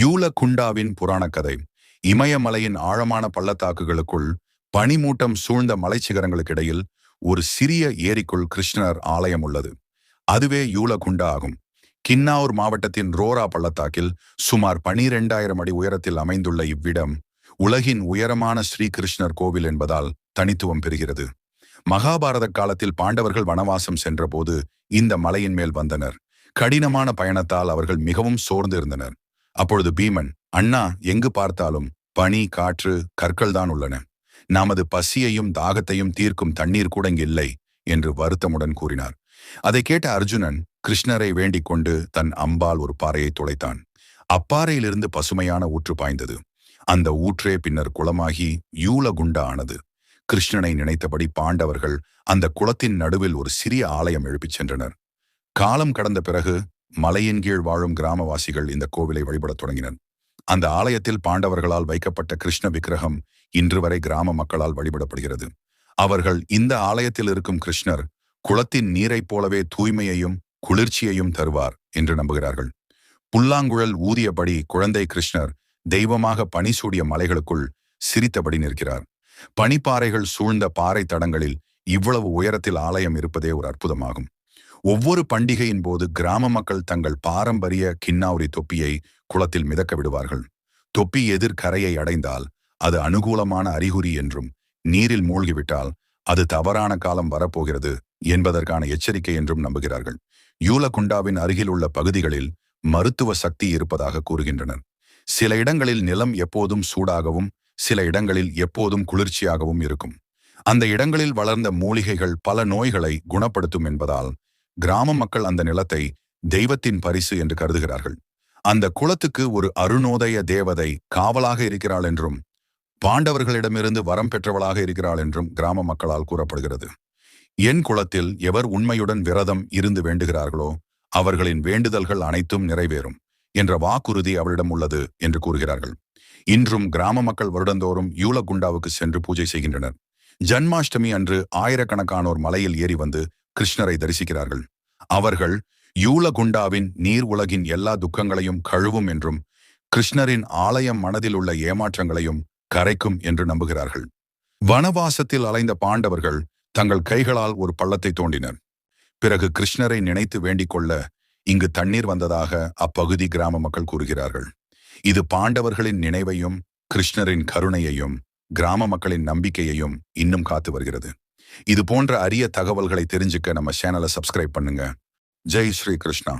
யூலகுண்டாவின் புராண கதை இமயமலையின் ஆழமான பள்ளத்தாக்குகளுக்குள் பனிமூட்டம் சூழ்ந்த மலைச்சிகரங்களுக்கு இடையில் ஒரு சிறிய ஏரிக்குள் கிருஷ்ணர் ஆலயம் உள்ளது. அதுவே யூலகுண்டா ஆகும். கின்னாவூர் மாவட்டத்தின் ரோரா பள்ளத்தாக்கில் சுமார் பனிரெண்டாயிரம் அடி உயரத்தில் அமைந்துள்ள இவ்விடம் உலகின் உயரமான ஸ்ரீகிருஷ்ணர் கோவில் என்பதால் தனித்துவம் பெறுகிறது. மகாபாரத காலத்தில் பாண்டவர்கள் வனவாசம் சென்றபோது இந்த மலையின் மேல் வந்தனர். கடினமான பயணத்தால் அவர்கள் மிகவும் சோர்ந்து இருந்தனர் அப்பொழுது பீமன் அண்ணா எங்கு பார்த்தாலும் பனி காற்று கற்கள் தான் உள்ளன. நமது பசியையும் தாகத்தையும் தீர்க்கும் தண்ணீர் கூட இல்லை என்று வருத்தமுடன் கூறினார். அதை கேட்ட அர்ஜுனன் கிருஷ்ணரை வேண்டிக் கொண்டு தன் அம்பால் ஒரு பாறையை துளைத்தான் அப்பாறையிலிருந்து பசுமையான ஊற்று பாய்ந்தது. அந்த ஊற்றே பின்னர் குளமாகி யூலகுண்டா ஆனது. கிருஷ்ணனை நினைத்தபடி பாண்டவர்கள் அந்த குளத்தின் நடுவில் ஒரு சிறிய ஆலயம் எழுப்பிச் சென்றனர். காலம் கடந்த பிறகு மலையின் கீழ் வாழும் கிராமவாசிகள் இந்த கோவிலை வழிபடத் தொடங்கினர். அந்த ஆலயத்தில் பாண்டவர்களால் வைக்கப்பட்ட கிருஷ்ண விக்கிரகம் இன்று வரை கிராம மக்களால் வழிபடப்படுகிறது. அவர்கள் இந்த ஆலயத்தில் இருக்கும் கிருஷ்ணர் குளத்தின் நீரைப் போலவே தூய்மையையும் குளிர்ச்சியையும் தருவார் என்று நம்புகிறார்கள். புல்லாங்குழல் ஊதியபடி குழந்தை கிருஷ்ணர் தெய்வமாக பனி சூடிய மலைகளுக்குள் சிரித்தபடி நிற்கிறார். பனிப்பாறைகள் சூழ்ந்த பாறை தடங்களில் இவ்வளவு உயரத்தில் ஆலயம் இருப்பதே ஒரு அற்புதமாகும். ஒவ்வொரு பண்டிகையின் போது கிராம மக்கள் தங்கள் பாரம்பரிய கின்னாவுரி தொப்பியை குளத்தில் மிதக்க விடுவார்கள். தொப்பி எதிர்கரையை அடைந்தால் அது அனுகூலமான அறிகுறி என்றும் நீரில் மூழ்கிவிட்டால் அது தவறான காலம் வரப்போகிறது என்பதற்கான எச்சரிக்கை என்றும் நம்புகிறார்கள். யூலகுண்டாவின் அருகில் உள்ள பகுதிகளில் மருத்துவ சக்தி இருப்பதாக கூறுகின்றனர். சில இடங்களில் நிலம் எப்போதும் சூடாகவும் சில இடங்களில் எப்போதும் குளிர்ச்சியாகவும் இருக்கும். அந்த இடங்களில் வளர்ந்த மூலிகைகள் பல நோய்களை குணப்படுத்தும் என்பதால் கிராம மக்கள் அந்த நிலத்தை தெய்வத்தின் பரிசு என்று கருதுகிறார்கள். அந்த குளத்துக்கு ஒரு அருணோதய தேவதை காவலாக இருக்கிறாள் என்றும் பாண்டவர்களிடமிருந்து வரம் பெற்றவளாக இருக்கிறாள் என்றும் கிராம மக்களால் கூறப்படுகிறது. என் குளத்தில் எவர் உண்மையுடன் விரதம் இருந்து வேண்டுகிறார்களோ அவர்களின் வேண்டுதல்கள் அனைத்தும் நிறைவேறும் என்ற வாக்குறுதி அவளிடம் உள்ளது என்று கூறுகிறார்கள். இன்றும் கிராம மக்கள் வருடந்தோறும் யூலகுண்டாவுக்கு சென்று பூஜை செய்கின்றனர். ஜன்மாஷ்டமி அன்று ஆயிரக்கணக்கானோர் மலையில் ஏறி வந்து கிருஷ்ணரை தரிசிக்கிறார்கள். அவர்கள் யூலகுண்டாவின் நீர் உலகின் எல்லா துக்கங்களையும் கழுவும் என்றும் கிருஷ்ணரின் ஆலயம் மனதில் உள்ள ஏமாற்றங்களையும் கரைக்கும் என்று நம்புகிறார்கள். வனவாசத்தில் அலைந்த பாண்டவர்கள் தங்கள் கைகளால் ஒரு பள்ளத்தை தோண்டினர். பிறகு கிருஷ்ணரை நினைத்து வேண்டிக் கொள்ள இங்கு தண்ணீர் வந்ததாக அப்பகுதி கிராம மக்கள் கூறுகிறார்கள். இது பாண்டவர்களின் நினைவையும் கிருஷ்ணரின் கருணையையும் கிராம மக்களின் நம்பிக்கையையும் இன்னும் காத்து வருகிறது. இது போன்ற அரிய தகவல்களை தெரிஞ்சுக்க நம்ம சேனலை சப்ஸ்கிரைப் பண்ணுங்க. ஜெய் ஸ்ரீ கிருஷ்ணா.